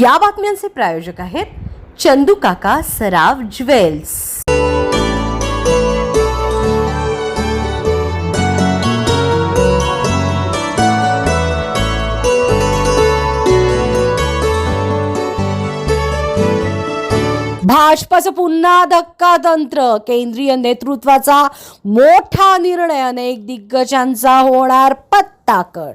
या बातम्यांचे प्रायोजक आहेत चंदू काका सराव ज्वेल्स. भाजपचं पुन्हा धक्का तंत्र केंद्रीय नेतृत्वाचा मोठा निर्णय अनेक दिग्गजांचा होणार पत्ताकट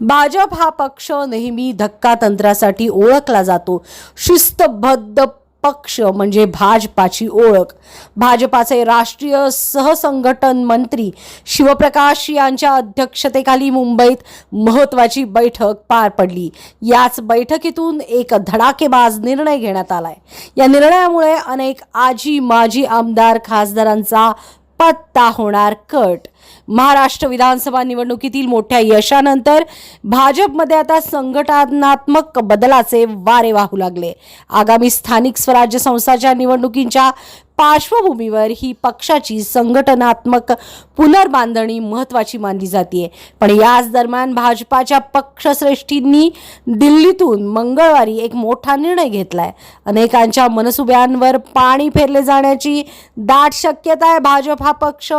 भाजप हा पक्ष नेहमी धक्का तंत्रासाठी ओळखला जातो. शिस्तबद्ध पक्ष म्हणजे भाजपाची ओळख. भाजपाचे राष्ट्रीय सहसंघटन मंत्री शिवप्रकाश यांच्या अध्यक्षतेखाली मुंबईत महत्त्वाची बैठक पार पडली. याच बैठकीतून एक धडाकेबाज निर्णय घेण्यात आलाय. या निर्णयामुळे अनेक आजी माजी आमदार खासदारांचा पत्ता होणार कट. महाराष्ट्र विधानसभा निवडणुकीतील मोठ्या यशानंतर भाजपमध्ये आता संघटनात्मक बदलाचे वारे वाहू लागले. आगामी स्थानिक स्वराज्य संस्थाच्या निवडणुकींच्या पार्श्वभूमीवर ही पक्षाची संघटनात्मक पुनर्बांधणी महत्वाची मानली जाते पण याच दरम्यान भाजपाच्या पक्षश्रेष्ठींनी दिल्लीतून मंगळवारी एक मोठा निर्णय घेतलाय. अनेकांच्या मनसुब्यांवर पाणी फेरले जाण्याची दाट शक्यता आहे. भाजप हा पक्ष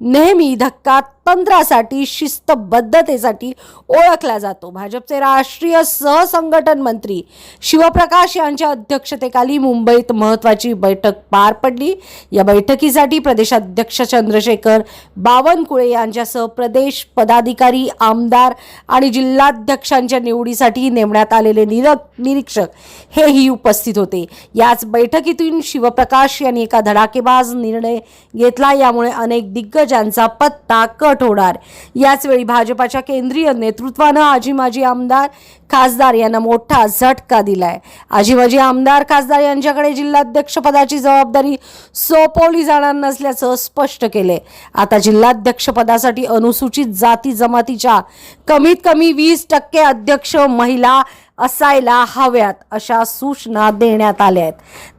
नेहमी धक्का स्वातंत्र्यासाठी शिस्तबद्धतेसाठी ओळखला जातो. भाजपचे राष्ट्रीय सहसंघटन मंत्री शिवप्रकाश यांच्या अध्यक्षतेखाली मुंबईत महत्वाची बैठक पार पडली. या बैठकीसाठी प्रदेशाध्यक्ष चंद्रशेखर बावनकुळे यांच्यासह प्रदेश पदाधिकारी आमदार आणि जिल्हाध्यक्षांच्या निवडीसाठी नेमण्यात आलेले निर निरीक्षक हेही उपस्थित होते. याच बैठकीतून शिवप्रकाश यांनी एका धडाकेबाज निर्णय घेतला. यामुळे अनेक दिग्गजांचा पत्ता कट होणार. याचवेळी भाजपाच्या केंद्रीय नेतृत्वानं आजी माजी आमदार खासदार यांना मोठा झटका दिलाय. आजी माजी आमदार खासदार यांच्याकडे जिल्हाध्यक्षपदाची जबाबदारी सोपवली जाणार नसल्याचं स्पष्ट केले आता जिल्हाध्यक्षपदासाठी अनुसूचित जाती जमातीच्या कमीत कमी वीस टक्के अध्यक्ष महिला असायला हव्यात अशा सूचना देण्यात आल्या आहेत.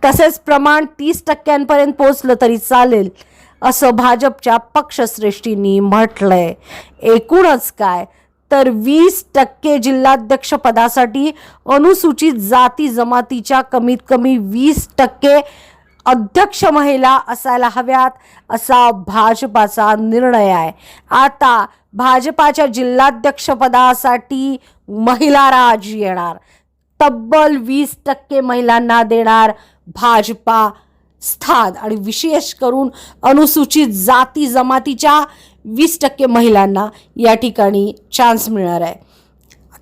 तसेच प्रमाण तीस टक्क्यांपर्यंत पोहोचलं तरी चालेल. असं भाजपच्या पक्षश्रेष्ठींनी म्हटलंय. एकूणच काय? तर वीस टक्के जिल्हाध्यक्षपदासाठी अनुसूचित जाती जमातीच्या कमीत कमी वीस टक्के अध्यक्ष महिला असायला हव्यात असा भाजपाचा निर्णय आहे. आता भाजपाच्या जिल्हाध्यक्षपदासाठी महिला राज येणार. तब्बल वीस टक्के महिलांना देणार भाजपा स्थान आणि विशेष करून अनुसूचित जाती जमातीच्या वीस टक्के महिलांना या ठिकाणी चान्स मिळणार आहे.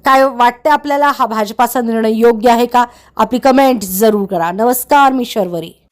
काय वाटते आपल्याला? हा भाजपाचा निर्णय योग्य आहे का? आपली कमेंट जरूर करा. नमस्कार मी शर्वरी.